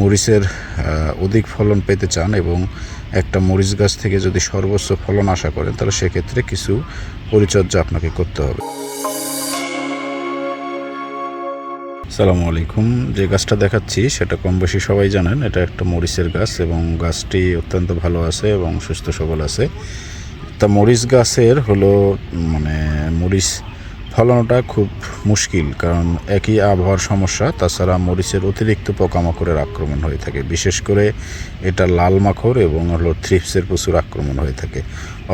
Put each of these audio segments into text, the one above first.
মরিচের অধিক ফলন পেতে চান এবং একটা মরিচ গাছ থেকে যদি সর্বোচ্চ ফলন আশা করেন, তাহলে সেক্ষেত্রে কিছু পরিচর্যা আপনাকে করতে হবে। সালামু আলাইকুম। যে গাছটা দেখাচ্ছি, সেটা কম বেশি সবাই জানেন, এটা একটা মরিচের গাছ এবং গাছটি অত্যন্ত ভালো আছে এবং সুস্থ সবল আছে। তা মরিচ গাছের হলো মানে মরিচ ফলানোটা খুব মুশকিল, কারণ একই আবহাওয়ার সমস্যা, তাছাড়া মরিচের অতিরিক্ত পোকামাকড়ের আক্রমণ হয়ে থাকে। বিশেষ করে এটা লাল মাকড় এবং হলো থ্রিপসের প্রচুর আক্রমণ হয়ে থাকে।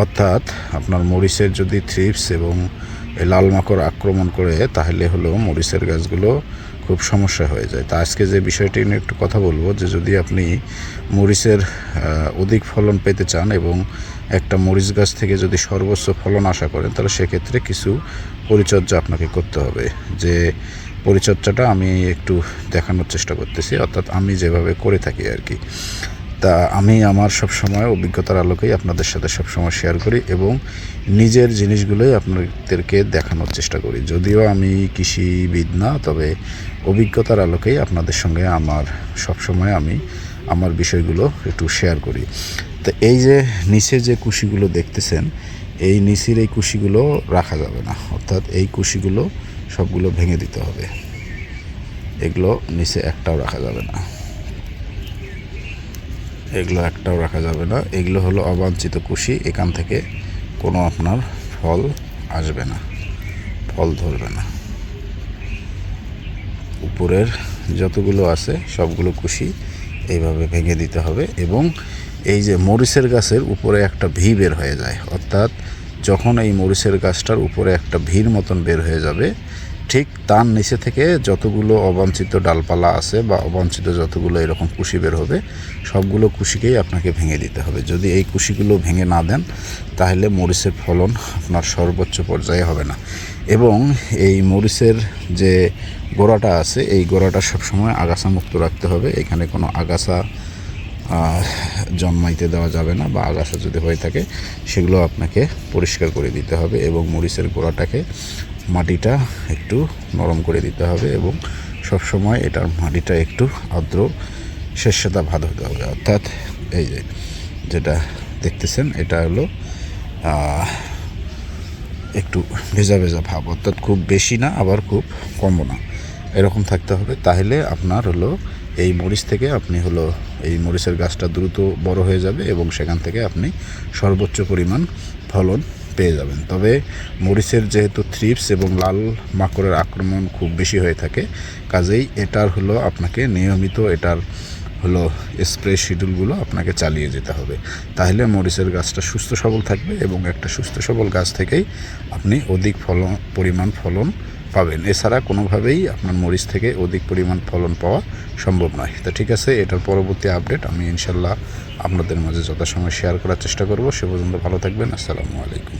অর্থাৎ আপনার মরিচের যদি থ্রিপস এবং লাল মাকড় আক্রমণ করে, তাহলে হলো মরিচের গাছগুলো খুব সমস্যা হয়ে যায়। তা আজকে যে বিষয়টি নিয়ে একটু কথা বলব, যে যদি আপনি মরিচের অধিক ফলন পেতে চান এবং একটা মরিচ গাছ থেকে যদি সর্বোচ্চ ফলন আশা করেন, তাহলে সেক্ষেত্রে কিছু পরিচর্যা আপনাকে করতে হবে। যে পরিচর্যাটা আমি একটু দেখানোর চেষ্টা করতেছি, অর্থাৎ আমি যেভাবে করে থাকি আর কি। তা আমি আমার সব সময় অভিজ্ঞতার আলোকেই আপনাদের সাথে সব সময় শেয়ার করি এবং নিজের জিনিসগুলোই আপনাদেরকে দেখানোর চেষ্টা করি। যদিও আমি কৃষিবিদ না, তবে অভিজ্ঞতার আলোকেই আপনাদের সঙ্গে আমার সব সময় আমি আমার বিষয়গুলো একটু শেয়ার করি। তো এই যে নিচে যে কুশিগুলো দেখতেছেন, এই নিচের এই কুশিগুলো রাখা যাবে না। অর্থাৎ এই কুশিগুলো সবগুলো ভেঙে দিতে হবে। এগুলো নিচে একটাও রাখা যাবে না। এগুলো একটাও রাখা যাবে না। এগুলো হলো অবাঞ্ছিত কুশি। এখান থেকে কোনো আপনার ফল আসবে না। ফল ধরবে না। উপরের যতগুলো আছে, সবগুলো কুশি এইভাবে ভেঙে দিতে হবে এবং এই যে মরিচের গাছের উপরে একটা ভি বের হয়ে যায়। অর্থাৎ যখন এই মরিচের গাছটার উপরে একটা ভির মতন বের হয়ে যাবে ঠিক তার নিচে থেকে যতগুলো অবাঞ্ছিত ডালপালা আছে বা অবাঞ্ছিত যতগুলো এরকম কুশি বের হবে, সবগুলো কুশিকেই আপনাকে ভেঙে দিতে হবে। যদি এই কুশিগুলো ভেঙে না দেন, তাহলে মরিচের ফলন আপনার সর্বোচ্চ পর্যায়ে হবে না। এবং এই মরিচের যে গোড়াটা আছে, এই গোড়াটা সবসময় আগাছা মুক্ত রাখতে হবে। এখানে কোনো আগাছা জন্মাইতে দেওয়া যাবে না বা আগাছা যদি হয়ে থাকে, সেগুলো আপনাকে পরিষ্কার করে দিতে হবে এবং মরিচের গোড়াটাকে মাটিটা একটু নরম করে দিতে হবে এবং সবসময় এটার মাটিটা একটু আর্দ্র শেষেদা ভাত হতে হবে। অর্থাৎ এই যে যেটা দেখতেছেন, এটা হলো একটু ভেজা ভেজা ভাব। অর্থাৎ খুব বেশি না, আবার খুব কমও না। এরকম থাকতে হবে। তাহলে আপনার হলো এই মরিচ থেকে আপনি হলো এই মরিচের গাছটা দ্রুত বড় হয়ে যাবে এবং সেখান থেকে আপনি সর্বোচ্চ পরিমাণ ফলন পেয়ে যাবেন। তবে মরিচের যেহেতু থ্রিপস এবং লাল মাকড়ের আক্রমণ খুব বেশি হয়ে থাকে, কাজেই এটার হলো আপনাকে নিয়মিত এটার হলো স্প্রে শিডিউলগুলো আপনাকে চালিয়ে যেতে হবে। তাহলে মরিচের গাছটা সুস্থ সবল থাকবে এবং একটা সুস্থ সবল গাছ থেকেই আপনি অধিক ফলন, পরিমাণ ফলন পাবেন। এছাড়া কোনোভাবেই আপনার মরিচ থেকে অধিক পরিমাণ ফলন পাওয়া সম্ভব নয়। তো ঠিক আছে, এটার পরবর্তী আপডেট আমি ইনশাল্লাহ আপনাদের মাঝে যথাসময় শেয়ার করার চেষ্টা করব। সে পর্যন্ত ভালো থাকবেন। আসসালামু আলাইকুম।